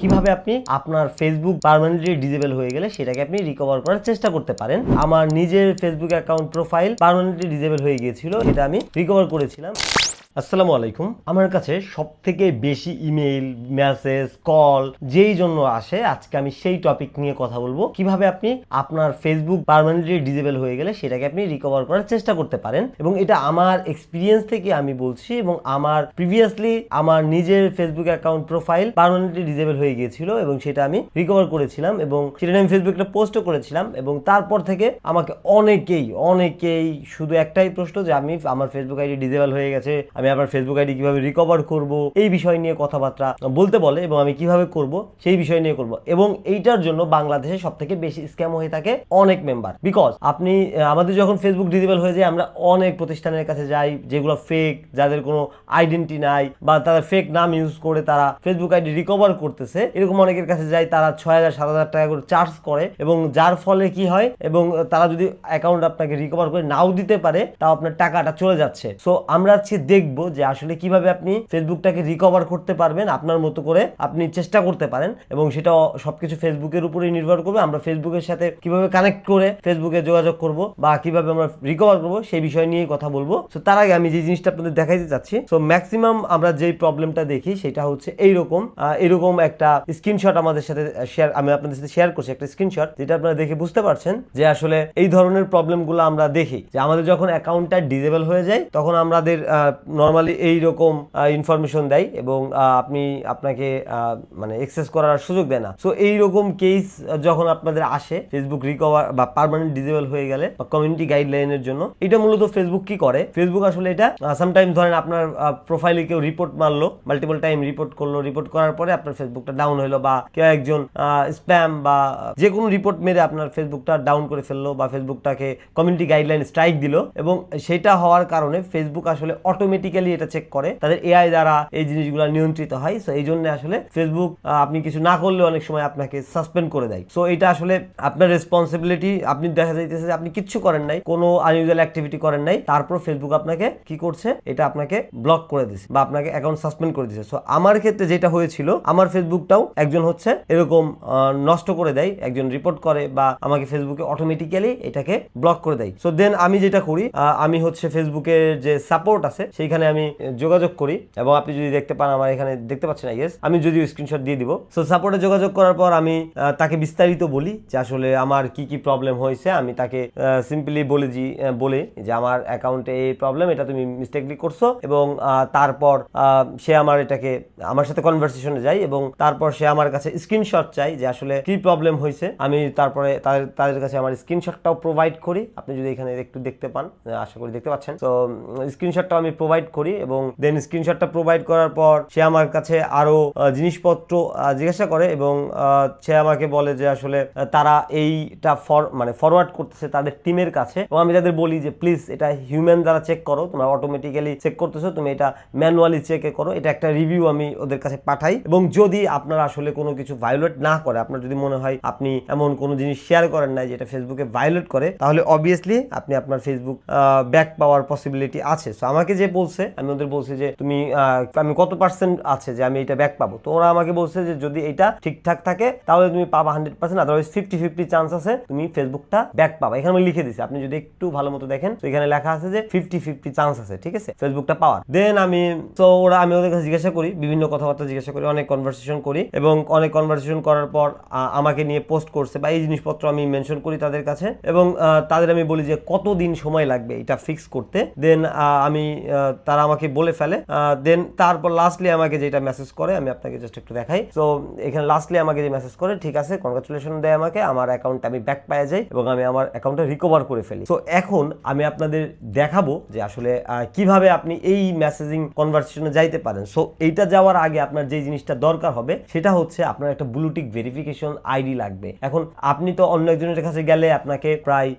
কীভাবে আপনি আপনার ফেসবুক পারমানেন্টলি ডিজেবল হয়ে গেলে সেটাকে আপনি রিকভার করার চেষ্টা করতে পারেন। আমার নিজের Facebook account profile permanently disable হয়ে গিয়েছিল, এটা আমি রিকভার করেছিলাম। আসসালামু আলাইকুম। আমার কাছে সব থেকে বেশি ইমেল মেসেজ, কল যেই জন্য আসে, আজকে আমি সেই টপিক নিয়ে কথা বলব। কীভাবে আপনি আপনার ফেসবুক পার্মানেন্টলি ডিজেবল হয়ে গেলে সেটাকে আপনি রিকভার করার চেষ্টা করতে পারেন এবং এটা আমার এক্সপিরিয়েন্স থেকে আমি বলছি এবং আমার প্রিভিয়াসলি আমার নিজের Facebook account profile permanently disable হয়ে গিয়েছিল এবং সেটা আমি রিকভার করেছিলাম এবং সেটা আমি ফেসবুকে একটা পোস্টও করেছিলাম এবং তারপর থেকে আমাকে অনেকেই অনেকেই শুধু একটাই প্রশ্ন যে আমি আমার ফেসবুক আইডি ডিজেবল হয়ে গেছে আমি আমার ফেসবুক আইডি কীভাবে রিকভার করব, এই বিষয় নিয়ে কথাবার্তা বলতে বলে এবং আমি কীভাবে করব, সেই বিষয় নিয়ে করব। এবং এইটার জন্য বাংলাদেশে সব থেকে বেশি স্ক্যাম হয়ে থাকে অনেক মেম্বার বিকজ আপনি আমাদের যখন ফেসবুক ডিজেবল হয়ে যায়, আমরা অনেক প্রতিষ্ঠানের কাছে যাই, যেগুলো ফেক যাদের কোনো আইডেন্টি নাই, বা তারা ফেক নাম ইউজ করে তারা ফেসবুক আইডি রিকভার করতেছে, এরকম অনেকের কাছে যাই, তারা ছয় হাজার, সাত হাজার টাকা করে চার্জ করে এবং যার ফলে কি হয়, এবং তারা যদি অ্যাকাউন্ট আপনাকে রিকভার করে নাও দিতে পারে, তাও আপনার টাকাটা চলে যাচ্ছে। সো আমরা আজকে দেখব যে আসলে কীভাবে আপনি ফেসবুকটাকে রিকভার করতে পারবেন, আপনার মতো করে আপনি চেষ্টা করতে পারেন এবং সেটা সবকিছু ফেসবুকের উপরেই নির্ভর করবে। আমরা ফেসবুকের সাথে কীভাবে কানেক্ট করে ফেসবুকে যোগাযোগ করব বা কীভাবে আমরা রিকভার করব সেই বিষয় নিয়ে কথা বলব। তো তার আগে আমি যে জিনিসটা আপনাদের দেখাইতে চাচ্ছি সো ম্যাক্সিমাম আমরা যেই প্রবলেমটা দেখি সেটা হচ্ছে এইরকম এরকম একটা স্ক্রিনশট আমাদের সাথে শেয়ার আমি আপনাদের সাথে শেয়ার করছি একটা স্ক্রিনশট যেটা আপনারা দেখে বুঝতে পারছেন যে আসলে এই ধরনের প্রবলেমগুলো আমরা দেখি। যে আমাদের যখন অ্যাকাউন্টটা ডিজেবল হয়ে যায়, তখন আমাদের নর্মালি এই রকম ইনফরমেশন দেয় এবং আপনি আপনাকে মানে এক্সেস করার সুযোগ দেয় না। সো এই রকম কেস যখন আপনাদের আসে ফেসবুক রিকভার বা পার্মানেন্ট ডিজেবল হয়ে গেলে, বা কমিউনিটি গাইডলাইনের জন্য, এটা মূলত ফেসবুক কি করে? ফেসবুক আসলে এটা সামটাইমস ধরেন আপনার প্রোফাইলে কেউ রিপোর্ট মারলো মাল্টিপল টাইম রিপোর্ট করল রিপোর্ট করার পরে আপনার ফেসবুকটা ডাউন হলো বা কেউ একজন স্প্যাম বা যে কোনো রিপোর্ট মেরে আপনার ফেসবুকটা ডাউন করে ফেলল বা ফেসবুকটাকে কমিউনিটি গাইডলাইন স্ট্রাইক দিল এবং সেটা হওয়ার কারণে ফেসবুক আসলে অটোমেটিক্যালি এটা চেক করে। তাদের এআই দ্বারা এই জিনিসগুলো নিয়ন্ত্রিত হয়। সো এই জন্য আসলে ফেসবুক আপনি কিছু না করলে অনেক সময় আপনাকে সাসপেন্ড করে দেয়। সো এটা আসলে আপনার রেসপন্সিবিলিটি আপনি দেখা যাইতেছে যে আপনি কিচ্ছু করেন নাই, কোনো আনইউজুয়াল অ্যাক্টিভিটি করেন নাই। তারপর ফেসবুক আপনাকে কি করছে? এটা আপনাকে ব্লক করে দিছে বা আপনাকে অ্যাকাউন্ট সাসপেন্ড করে দিছে। সো আমার ক্ষেত্রে যেটা হয়েছিল, আমার ফেসবুকটাও একজন হচ্ছে এরকম নষ্ট করে দেয়। একজন রিপোর্ট করে বা আমাকে ফেসবুকে অটোমেটিক্যালি এটাকে ব্লক করে দেয়। সো দেন আমি যেটা করি আমি হচ্ছে ফেসবুকের যে সাপোর্ট আছে, সেইখানে আমি যোগাযোগ করি এবং আপনি যদি দেখতে পান আমার এখানে দেখতে পাচ্ছেন আই গেস আমি যদি স্ক্রিনশট দিয়ে দিব। সো সাপোর্টে যোগাযোগ করার পর আমি তাকে বিস্তারিত বলি যে আসলে আমার কি কি প্রবলেম হয়েছে। আমি তাকে সিম্পলি বলে আহ, বলে যে আমার অ্যাকাউন্টে এই প্রবলেম এটা তুমি মিস্টেকলি করছ এবং তারপর সে আমার এটাকে আমার সাথে কনভারসেশনে যাই এবং তারপর সে আমার কাছে স্ক্রিনশট চাই যে আসলে কি প্রবলেম হয়েছে। আমি তারপরে তাদের তাদের কাছে আমার স্ক্রিনশটটাও প্রোভাইড করি। আপনি যদি এখানে একটু দেখতে পান আশা করি দেখতে পাচ্ছেন। তো স্ক্রিনশটটাও আমি প্রোভাইড করি এবং দেন স্ক্রিনশটটা প্রোভাইড করার পর সে আমার কাছে আরও আহ, জিনিসপত্র জিজ্ঞাসা করে এবং সে আমাকে বলে যে আসলে তারা এইটা ফর মানে ফরওয়ার্ড করতেছে তাদের টিমের কাছে এবং আমি তাদের বলি যে প্লিজ এটা হিউম্যান দ্বারা চেক করো তোমরা অটোমেটিক্যালি চেক করতেছো তুমি এটা ম্যানুয়ালি চেক করো এটা একটা রিভিউ আমি ওদের কাছে পাঠাই এবং যদি আপনার আসলে কোনো কিছু ভায়োলেট না করে আপনার যদি মনে হয় আপনি এমন কোনো জিনিস শেয়ার করেন নাই যেটা ফেসবুকে ভায়োলেট করে তাহলে অবভিয়াসলি আপনি আপনার ফেসবুক ব্যাক পাওয়ার পসিবিলিটি আছে। সো আমাকে যে বলছে আমি ওদের বলছি যে, তুমি আমি কত পার্সেন্ট আছে যে আমি এটা ব্যাক পাবো? তো ওরা আমাকে বলছে যে, যদি এটা ঠিকঠাক থাকে, তাহলে তুমি পাবা hundred percent otherwise fifty fifty chance আছে তুমি ফেসবুকটা ব্যাক পাবা। এখানে আমি লিখে দিছি, আপনি যদি একটু ভালো মতো দেখেন, তো এখানে লেখা আছে যে ফিফটি ফিফটি চান্স আছে, ঠিক আছে? ফেসবুকটা পাওয়ার। দেন আমি তো ওরা, আমি ওদের কাছে জিজ্ঞাসা করি, বিভিন্ন কথাবার্তা জিজ্ঞাসা করি, অনেক কনভারসেশন করি এবং অনেক কনভারসেশন করার পর আমাকে নিয়ে পোস্ট করছে বা এই জিনিসপত্র আমি মেনশন করি তাদের কাছে এবং তাদের আমি বলি যে, কতদিন সময় লাগবে এটা ফিক্স করতে? দেন আমি তারা আমাকে বলে ফেলে দেন তারপর লাস্টলি আমাকে যেটা মেসেজ করে, আমি আপনাকে জাস্ট একটু দেখাই। তো এখানে লাস্টলি আমাকে যে মেসেজ করে, ঠিক আছে কনগ্রাচুলেশন দেয় আমাকে, আমার অ্যাকাউন্ট আমি ব্যাক পাওয়া যাই এবং আমি আমার অ্যাকাউন্টটা রিকভার করে ফেলি। তো এখন আমি আপনাদের দেখাবো যে আসলে কীভাবে আপনি এই মেসেজিং কনভারসেশনে যাইতে পারেন। সো এইটা যাওয়ার আগে আপনার যে জিনিসটা দরকার হবে, সেটা হচ্ছে আপনার একটা ব্লুটিক ভেরিফিকেশন আইডি লাগবে। এখন আপনি তো অন্য একজনের কাছে গেলে আপনাকে প্রায়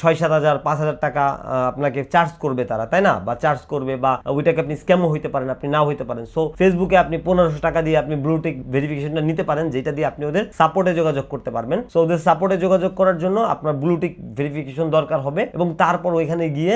ছয় সাত হাজার, পাঁচ হাজার টাকা আপনাকে চার্জ করবে তারা, তাই না? বা চার্জ করবে বা ওইটাকে আপনি স্ক্যামও হইতে পারেন আপনি না হইতে পারেন। সো ফেসবুকে আপনি পনেরোশো টাকা দিয়ে আপনি ব্লুটিক ভেরিফিকেশনটা নিতে পারেন যেটা দিয়ে আপনি ওদের সাপোর্টে যোগাযোগ করতে পারবেন। সো ওদের সাপোর্টে যোগাযোগ করার জন্য আপনার ব্লুটিক ভেরিফিকেশন দরকার হবে এবং তারপর ওইখানে গিয়ে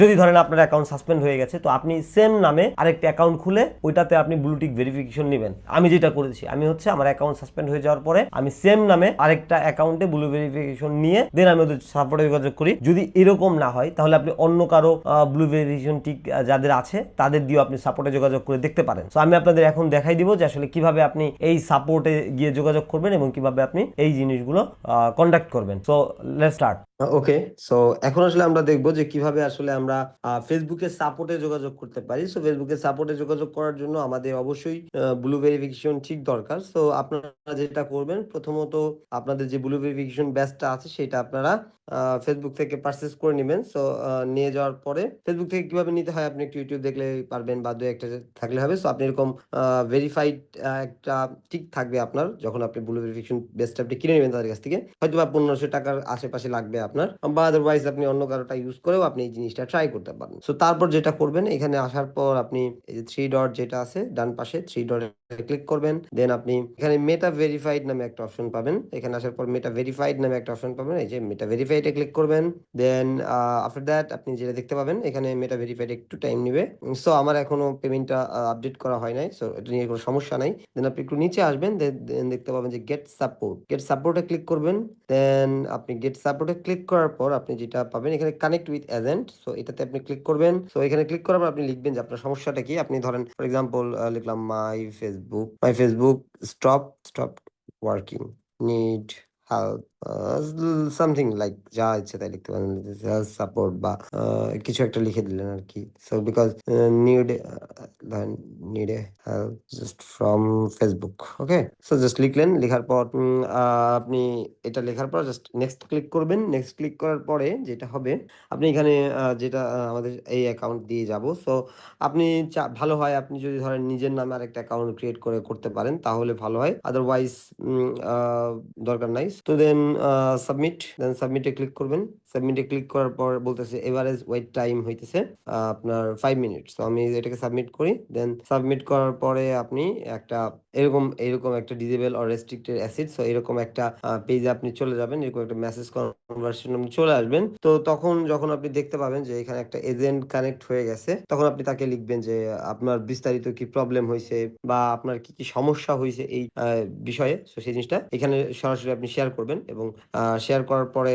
যদি ধরেন আপনার অ্যাকাউন্ট সাসপেন্ড হয়ে গেছে তো আপনি সেম নামে আরেকটা অ্যাকাউন্ট খুলে ওইটাতে আপনি ব্লুটিক ভেরিফিকেশন নেবেন। আমি যেটা করেছি আমি হচ্ছে আমার অ্যাকাউন্ট সাসপেন্ড হয়ে যাওয়ার পরে আমি সেম নামে আরেকটা অ্যাকাউন্টে ব্লু ভেরিফিকেশন নিয়ে দেন আমি ওদের সাপোর্টে যোগাযোগ করি। যদি এরকম না হয় তাহলে আপনি অন্য কারও ব্লু ভেরিফিকেশন ঠিক আহ, যাদের আছে, তাদের দিয়েও আপনি সাপোর্টে যোগাযোগ করে দেখতে পারেন। তো আমি আপনাদের এখন দেখাই দিব যে আসলে কীভাবে আপনি এই সাপোর্টে গিয়ে যোগাযোগ করবেন এবং কীভাবে আপনি এই জিনিসগুলো কন্ডাক্ট করবেন। So let start okay. So এখন আসলে আমরা দেখব যে কীভাবে আসলে আমরা ফেসবুকে সাপোর্টে যোগাযোগ করতে পারি। সো ফেসবুকে সাপোর্টে যোগাযোগ করার জন্য আমাদের অবশ্যই ব্লু ভেরিফিকেশন ঠিক দরকার। সো আপনারা যেটা করবেন, প্রথমত আপনাদের যে ব্লু ভেরিফিকেশন ব্যাচটা আছে, সেটা আপনারা ফেসবুক থেকে পারচেস করে নেবেন। সো নিয়ে যাওয়ার পরে ফেসবুক থেকে কীভাবে নিতে হয়, আপনি একটু ইউটিউব দেখলে পারবেন বা দু একটা থাকলে হবে। সো আপনি এরকম ভেরিফাইড একটা ঠিক থাকবে আপনার। যখন আপনি ব্লু ভেরিফিকেশন বেসটা আপনি কিনে নেবেন তাদের কাছ থেকে হয়তো বা পনেরোশো টাকার আশেপাশে লাগবে আপনার, বা আদারওয়াইজ আপনি অন্য কারোটা ইউজ করেও আপনি এই জিনিসটা ট্রাই করতে পারেন সো তারপর যেটা করবেন, এখানে আসার পর আপনি এই যে থ্রি ডট যেটা আছে, ডান পাশে থ্রি ডট ক্লিক করবেন দেন আপনি এখানে মেটা ভেরিফাইড নামে একটা অপশন পাবেন। এখানে আসার পর মেটা ভেরিফাইড নামে একটা অপশন পাবেন। এই যে মেটা ভেরিফাইডে ক্লিক করবেন দেন আফটার দ্যাট আপনি যেটা দেখতে পাবেন, এখানে মেটা ভেরিফাইড একটু টাইম নেবে। সো আমার এখনও পেমেন্টটা আপডেট করা হয় নাই সো এটা নিয়ে কোনো সমস্যা নাই। দেন আপনি একটু নিচে আসবেন দেন দেখতে পাবেন যে গেট সাপোর্ট গেট সাপোর্টে ক্লিক করবেন দেন আপনি গেট সাপোর্টে ক্লিক করার পর আপনি যেটা পাবেন, এখানে কানেক্ট উইথ এজেন্ট সো এটাতে আপনি ক্লিক করবেন। সো এখানে ক্লিক করার পর আপনি লিখবেন যে আপনার সমস্যাটা কি? আপনি ধরেন ফর এক্সাম্পল লিখলাম my Facebook. My Facebook stopped stopped working. Need help. Something like যা ইচ্ছে তাই লিখতে পারেন। সাপোর্ট বা কিছু একটা লিখে দিলেন আর কি। So because need need a help just from Facebook okay so just লিখলেন, লেখার পর আপনি এটা লেখার পর জাস্ট নেক্সট ক্লিক করবেন। নেক্সট ক্লিক করার পরে যেটা হবে, আপনি এখানে যেটা আমাদের এই অ্যাকাউন্ট দিয়ে যাব। সো আপনি ভালো হয় আপনি যদি ধরেন নিজের নামে আরেকটা অ্যাকাউন্ট ক্রিয়েট করে, করতে পারেন, তাহলে ভালো হয়। আদারওয়াইজ দরকার নাই। তো দেন সাবমিট দেন সাবমিটে ক্লিক করবেন। সাবমিটে ক্লিক করার পর বলতেছে এভারেজ ওয়েট টাইম হইতেছে আপনার ফাইভ মিনিটস তো আমি এটাকে সাবমিট করি দেন সাবমিট করার পরে আপনি একটা এরকম এরকম একটা disable or restricted acid so এরকম একটা পেজে আপনি চলে যাবেন, এরকম একটা মেসেজ কনভার্সন আপনি চলে আসবেন। তো তখন যখন আপনি দেখতে পাবেন যে এখানে একটা এজেন্ট কানেক্ট হয়ে গেছে, তখন আপনি তাকে লিখবেন যে আপনার বিস্তারিত কি প্রবলেম হয়েছে বা আপনার কি কি সমস্যা হয়েছে এই বিষয়ে। তো সেই জিনিসটা এখানে সরাসরি আপনি শেয়ার করবেন এবং শেয়ার করার পরে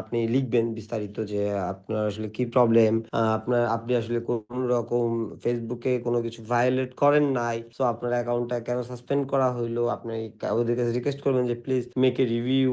আপনি লিখবেন বিস্তারিত যে আপনার আসলে কি প্রবলেম আপনার আপনি আসলে কোন রকম ফেসবুকে কোনো কিছু ভায়োলেট করেন নাই তো আপনার অ্যাকাউন্টটা কেন সাসপেন্ড করা হইল? আপনি ওদের কাছে রিকোয়েস্ট করবেন যে please make a review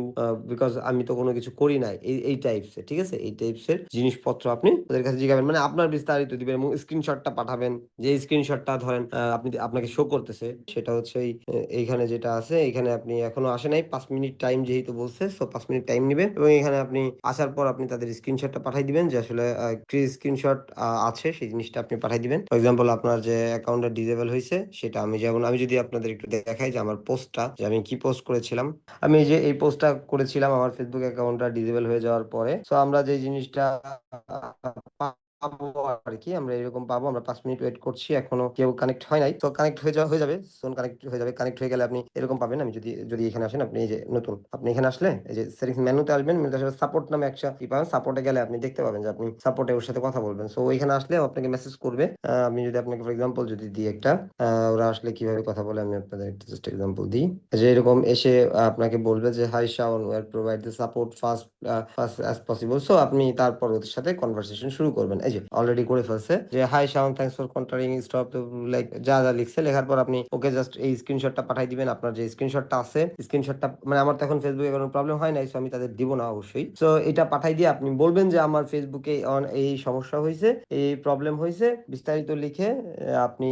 because আমি তো কোনো কিছু করি নাই। এই এই টাইপস ঠিক আছে? এই টাইপস এর জিনিসপত্র আপনি ওদের কাছে জিজ্ঞাবেন মানে আপনার বিস্তারিত দিবেন এবং স্ক্রিনশটটা পাঠাবেন। যে স্ক্রিনশটটা ধরেন আপনি আপনাকে শো করতেছে, সেটা হচ্ছে এই এইখানে যেটা আছে, এখানে আপনি এখনও আসে নাই। পাঁচ মিনিট টাইম যেহেতু বলছে সো পাঁচ মিনিট টাইম নেবে এবং এখানে আপনি আসার পর আপনি তাদের স্ক্রিনশটটা পাঠিয়ে দিবেন যে আসলে কি স্ক্রিনশট আছে সেই জিনিসটা আপনি পাঠিয়ে দিবেন। ফর এক্সাম্পল আপনার যে অ্যাকাউন্টটা ডিজেবল হয়েছে, সেটা আমি যেমন, আমি যদি আপনাদের একটু দেখাই যে আমার পোস্টটা যে আমি কি পোস্ট করেছিলাম। আমি যে এই পোস্টটা করেছিলাম, আমার ফেসবুক অ্যাকাউন্টটা ডিজেবল হয়ে যাওয়ার পরে সো আমরা যে জিনিসটা পাবো আর কি আমরা এরকম পাবো, আমরা পাঁচ মিনিট ওয়েট করছি, এখনও কেউ কানেক্ট হয় নাই। তো কানেক্ট হয়ে যাওয়া, হয়ে যাবে সোন কানেক্ট হয়ে যাবে। কানেক্ট হয়ে গেলে আপনি এরকম পাবেন, আমি যদি যদি এখানে আসেন, আপনি এই যে নতুন, আপনি এখানে আসলে এই যে সেটিংস মেনুতে আসবেন মেনুতে আসলে সাপোর্ট নামে একটা কি পাবেন সাপোর্টে গেলে আপনি দেখতে পাবেন যে আপনি সাপোর্টে ওর সাথে কথা বলবেন। সো ওইখানে আসলে আপনাকে মেসেজ করবে। আমি যদি আপনাকে ফর এক্সাম্পল যদি দিই একটা ওরা আসলে কীভাবে কথা বলে, আমি আপনাদের একটা জাস্ট এক্সাম্পল দিই। যে এরকম এসে আপনাকে বলবে যে hi Shaon we're provide the support fast fast as possible so আপনি তারপর ওদের সাথে কনভারসেশন শুরু করবেন। যে অলরেডি করে ফেলছে। যে hi Shaon thanks for contacting stop like যা যা লিখছে। লেখার পর আপনি ওকে জাস্ট এই স্ক্রিনশটটা পাঠাই দিবেন। আপনার যে স্ক্রিনশটটা আছে স্ক্রিনশটটা মানে আমার তো এখন ফেসবুকে কোনো প্রবলেম হয় নাই সো আমি তাদের দিব না অবশ্যই। সো এটা পাঠাই দিয়ে আপনি বলবেন যে, আমার ফেসবুকে এই সমস্যা হয়েছে, এই প্রবলেম হয়েছে। বিস্তারিত লিখে আপনি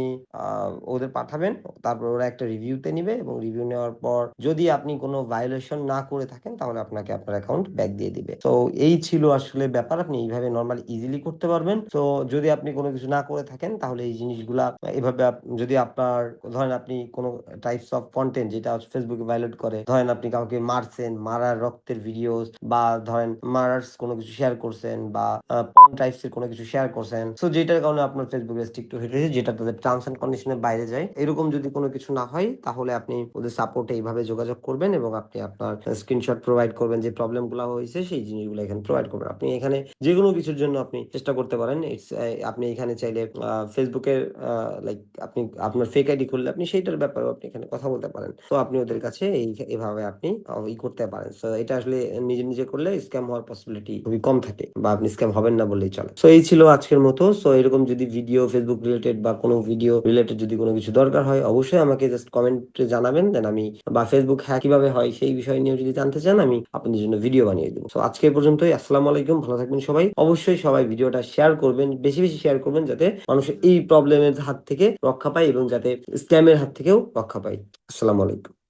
ওদের পাঠাবেন। তারপর ওরা একটা রিভিউতে নিবে এবং রিভিউ নেওয়ার পর যদি আপনি কোনো ভায়োলেশন না করে থাকেন, তাহলে আপনাকে আপনার অ্যাকাউন্ট ব্যাক দিয়ে দিবে। তো এই ছিল আসলে ব্যাপার। আপনি এইভাবে নর্মালি ইজিলি করতে পারবেন। করবেন তো যদি আপনি কোনো কিছু না করে থাকেন, তাহলে এই জিনিসগুলা, এভাবে যদি আপনার, ধরেন আপনি কোনো টাইপস অফ কন্টেন্ট যেটা ফেসবুকে ভায়োলেট করে, ধরেন আপনি কাউকে মারছেন, মারার রক্তের ভিডিওস বা ধরেন মারার কোনো কিছু শেয়ার করছেন বা টাইপস এর কোনো কিছু শেয়ার করছেন সো যেটার কারণে আপনার ফেসবুক রেস্ট্রিক্ট যেটা তাদের টার্মস এন্ড কন্ডিশনের বাইরে যায়। এরকম যদি কোনো কিছু না হয়, তাহলে আপনি ওদের সাপোর্টে এইভাবে যোগাযোগ করবেন এবং আপনি আপনার স্ক্রিনশট প্রোভাইড করবেন যে প্রবলেমগুলো হয়েছে, সেই জিনিসগুলো এখানে প্রোভাইড করবেন। আপনি এখানে যে কোনো কিছুর জন্য আপনি চেষ্টা করতে পারেন। ইটস আপনি এখানে চাইলে ফেসবুকের লাইক আপনি, আপনার ফেক আইডি খুললে আপনি সেইটার ব্যাপারে আপনি এখানে কথা বলতে পারেন। তো আপনি ওদের কাছে এই, এভাবে আপনি ই করতে পারেন। তো এটা আসলে নিজে নিজে করলে স্ক্যাম হওয়ার পসিবিলিটি খুবই কম থাকে বা আপনি স্ক্যাম হবেন না বললেই চলে। তো এই ছিল আজকের মতো। সো এরকম যদি ভিডিও ফেসবুক রিলেটেড বা কোনো ভিডিও রিলেটেড যদি কোনো কিছু দরকার হয়, অবশ্যই আমাকে জাস্ট কমেন্টে জানাবেন। দেন আমি, বা ফেসবুক হ্যাক কীভাবে হয় সেই বিষয় নিয়ে যদি জানতে চান, আমি আপনাদের জন্য ভিডিও বানিয়ে দেবো। তো আজকে পর্যন্তই। আসসালামু আলাইকুম। ভালো থাকবেন সবাই। অবশ্যই সবাই ভিডিওটা শেয়ার করবেন, বেশি বেশি শেয়ার করবেন যাতে মানুষ এই প্রবলেমের হাত থেকে রক্ষা পায় এবং যাতে স্ক্যামের হাত থেকেও রক্ষা পায়। আসসালামু আলাইকুম।